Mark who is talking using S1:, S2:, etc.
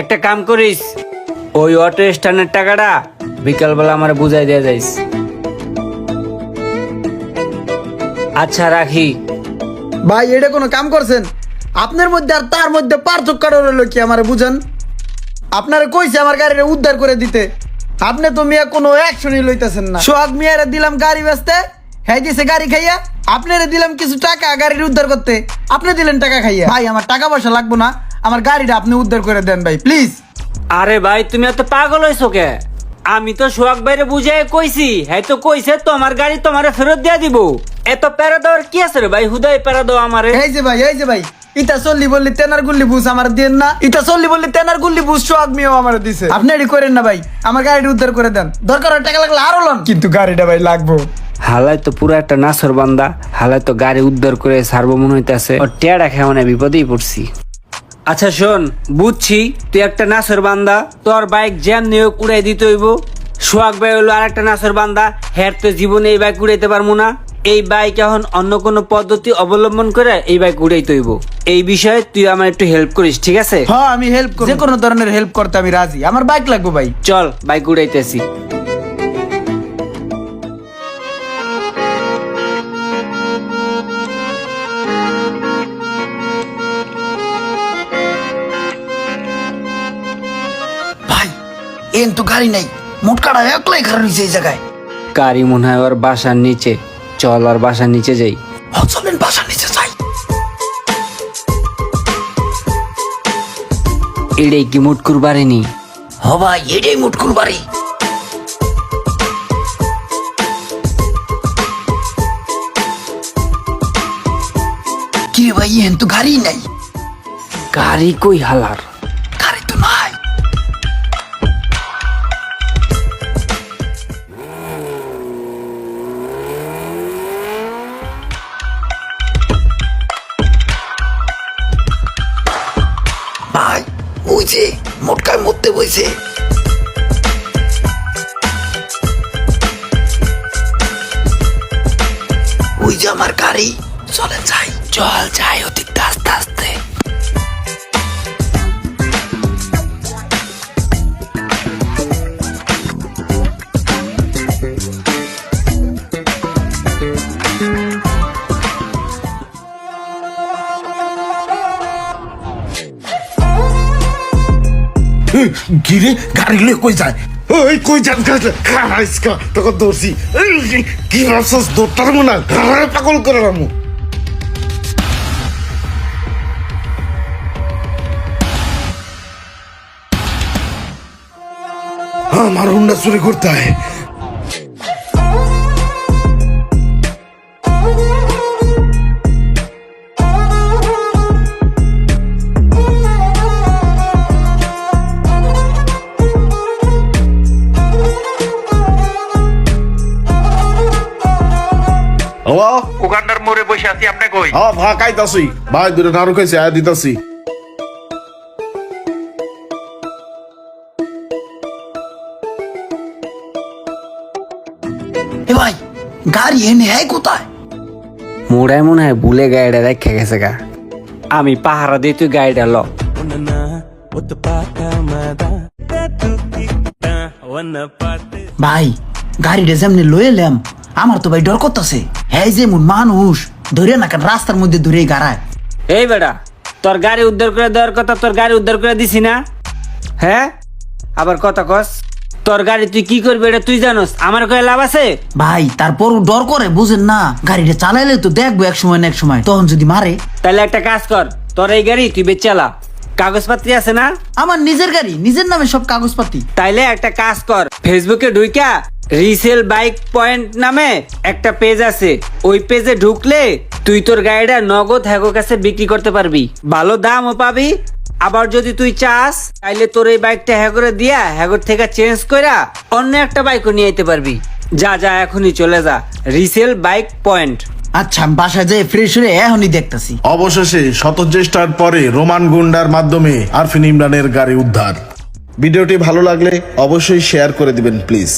S1: একটা কাম করিস, ওই অটো স্ট্যান্ডের টাকাটা বিকালবেলা আমার বুঝাই দিয়ে যাইস। আচ্ছা রাখি।
S2: ভাই, এটা কোনো কাম করছেন? আপনার মধ্যে আর তার মধ্যে পার্থক্য রইল কি আমার বুঝেন? আপনারে কইছে আমার গাড়িটা উদ্ধার করে দিতে। আপনি তো মিয়া কোনো অ্যাকশনই লইতেছেন না। সোহাগ মিয়ারে দিলাম গাড়ি বেচতে হ্যাঁ দিছে গাড়ি খাইয়া। আপনারে দিলাম কিছু টাকা গাড়ির উদ্ধার করতে। আপনি দিলেন টাকা খাইয়া। ভাই, আমার টাকা পয়সা লাগবো না। আমার গাড়িটা আপনি উদ্ধার করে দেন ভাই প্লিজ
S1: আরে ভাই তুমি এত পাগল হয়েছো কে? আমি তো সোহাগ বাইরে বুঝাই কইছি হ্যাঁ তো কইছে তোমার গাড়ি তোমারে ফেরত দিয়া দিব। এত প্যারা দেওয়ার কি আছে রে ভাই? হুদাই প্যারা দাও আমারে।
S2: এই যে ভাই এই যে ভাই ইটা চল্লি বললি তেনার গুল্লি বুঝ আমার দেন না। ইটা চল্লি বললি তেনার গুল্লি বুঝ সোহাগ মিয়াও আমার দিছে। আপনি এডি করেন না ভাই আমার গাড়িটা উদ্ধার করে দেন। দরকার হয় টাকা লাগলে আরও লন। কিন্তু গাড়িটা ভাই লাগবো।
S1: হালাই তো পুরো একটা নাসর বান্দা হালাই তো গাড়ি উদ্ধার করে সার্ব মনে হইতেছে। ও টেয়ারা খেয়ে মানে বিপদেই পড়ছি। আচ্ছা শোন বুঝছি তুই একটা নাসর বান্দা তোর বাইক জ্যাম নিয়ে উড়াই দিতে হইব। সোহাগ ভাই হলো আর একটা নাসর বান্দা হ্যার তো জীবনে এই বাইক উড়াইতে পারব না। এই বাইক এখন অন্য কোনো পদ্ধতি অবলম্বন করে এই বাইক উড়াইতে হইব। এই বিষয়ে তুই আমার একটু হেল্প করিস ঠিক আছে?
S2: হ্যাঁ আমি হেল্প যে কোনো ধরনের হেল্প করতে আমি রাজি। আমার বাইক লাগবে ভাই।
S1: চল বাইক উড়াইতেছি
S2: এন তো গাড়ি নাই। মোটকাটা একলাই খারাপ হয়েছে এই জায়গায়।
S1: গাড়ি মনে হয় ওর বাসার নিচে। চল আর বাসার নিচে যাই।
S2: চলেন বাসার নিচে যাই।
S1: এটাই কি মুট করবারেনি
S2: হ ভাই এটাই মুটকুর বাড়ি কি রে ভাই এন তো গাড়ি নাই।
S1: গাড়ি কই হালার?
S2: মোটকায় মরতে বইছে। ওই যে আমার গাড়ি চলে যাই। চল যাই অতি
S3: গিরে গাড়ি লয়ে কই যায়? ওই কই যান খারাইসকা তখন এই, কি ভাবছস দৌড়তার মনা ঘরে পাগল করে রামু। আমার হুন্ডা চুরি করতে হয়।
S4: মোড়ে বসে আছি আপনি কই?
S3: হ্যাঁ ভা কাইতাছি ভাই দূরে নাড়ু খাইছে আয়া দিতাছি।
S2: এ ভাই গাড়ি এনে হ্যাঁ কোথায়?
S1: মোড়ায় মনে হয় ভুলে গাড়িটা রেখে গেছে গা। আমি পাহারা দিয়ে তুই গাড়িটা ল।
S2: ভাই গাড়িটা যেমনি লয়ে এলাম আমার তো ভাই ডর করতেছে। হ্যাঁ যেমন মানুষ ধরে না কেন রাস্তার মধ্যে ধরে গাড়ায়।
S1: এই বেটা তোর গাড়ি উদ্ধার করে দেওয়ার কথা তোর গাড়ি উদ্ধার করে দিছি না? হ্যাঁ? আবার কথা কস তোর গাড়ি তুই কি করবি এটা তুই জানোস আমার কয়ে লাভ আছে?
S2: ভাই তারপর ডর করে বুঝেন না গাড়িটা চালাইলে তো দেখব এক সময় না এক সময় তখন যদি মারে।
S1: তাহলে একটা কাজ কর তোর এই গাড়ি তুই বেচালা কাগজপাতি আছে না?
S2: আমার নিজের গাড়ি নিজের নামে সব কাগজপাতি।
S1: তাইলে একটা কাজ কর ফেসবুকে ঢুইকা রিসেল বাইক পয়েন্ট নামে একটা পেজ আছে। ওই পেজে ঢুকলে তুই তোর গাড়িটা নগদ হ্যাগোর কাছে বিক্রি করতে পারবি। ভালো দামও পাবি আবার যদি তুই চাস তাইলে তোর এই বাইকটা হ্যাগরে দিয়া হ্যাগর থেকে চেঞ্জ কইরা অন্য একটা বাইকও নিয়ে যেতে পারবি। যা যা এখনই চলে যা। রিসেল বাইক পয়েন্ট
S2: আচ্ছা আমি বাসায় যাই ফ্রেশ হয়ে এখনই দেখতাছি।
S3: অবশেষে শত চেষ্টার পরে রোমান গুন্ডার মাধ্যমে আরফিন ইমরানের গাড়ি উদ্ধার। ভিডিওটি ভালো লাগলে অবশ্যই শেয়ার করে দিবেন প্লিজ